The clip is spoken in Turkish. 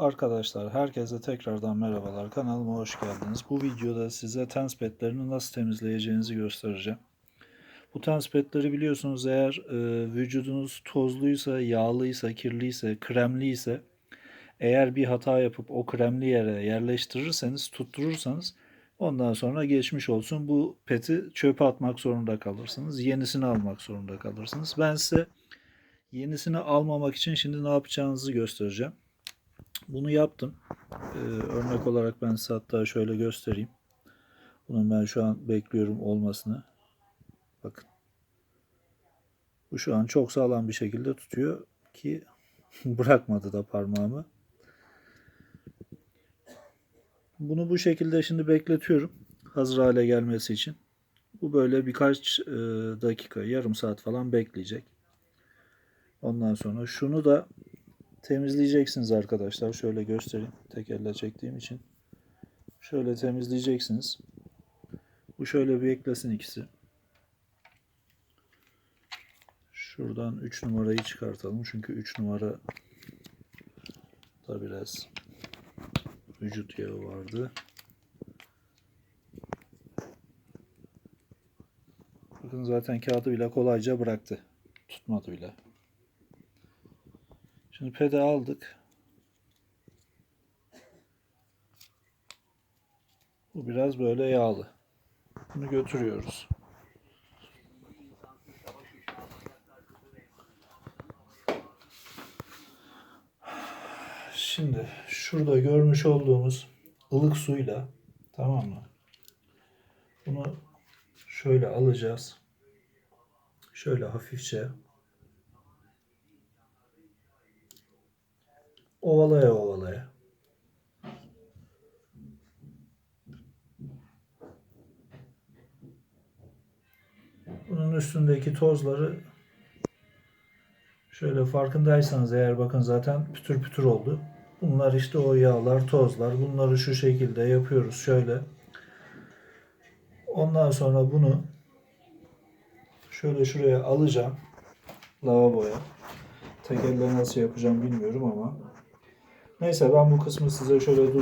Arkadaşlar herkese tekrardan merhabalar. Kanalıma hoş geldiniz. Bu videoda size tens petlerini nasıl temizleyeceğinizi göstereceğim. Bu tens petleri biliyorsunuz eğer e, vücudunuz tozluysa, yağlıysa, kirliyse, kremliyse eğer bir hata yapıp o kremli yere yerleştirirseniz, tutturursanız ondan sonra geçmiş olsun bu peti çöpe atmak zorunda kalırsınız. Yenisini almak zorunda kalırsınız. Ben size yenisini almamak için şimdi ne yapacağınızı göstereceğim. Bunu yaptım. Ee, örnek olarak ben size hatta şöyle göstereyim. Bunun ben şu an bekliyorum olmasını. Bakın. Bu şu an çok sağlam bir şekilde tutuyor ki bırakmadı da parmağımı. Bunu bu şekilde şimdi bekletiyorum. Hazır hale gelmesi için. Bu böyle birkaç e, dakika, yarım saat falan bekleyecek. Ondan sonra şunu da temizleyeceksiniz arkadaşlar. Şöyle göstereyim. Tek çektiğim için. Şöyle temizleyeceksiniz. Bu şöyle bir eklesin ikisi. Şuradan 3 numarayı çıkartalım. Çünkü 3 numara da biraz vücut yağı vardı. Bakın zaten kağıdı bile kolayca bıraktı. Tutmadı bile. Şimdi pede aldık. Bu biraz böyle yağlı. Bunu götürüyoruz. Şimdi şurada görmüş olduğumuz ılık suyla tamam mı? Bunu şöyle alacağız. Şöyle hafifçe ovalaya ovalaya. Bunun üstündeki tozları şöyle farkındaysanız eğer bakın zaten pütür pütür oldu. Bunlar işte o yağlar, tozlar. Bunları şu şekilde yapıyoruz şöyle. Ondan sonra bunu şöyle şuraya alacağım. Lavaboya. Tek elle nasıl yapacağım bilmiyorum ama. Neyse ben bu kısmı size şöyle durdurayım.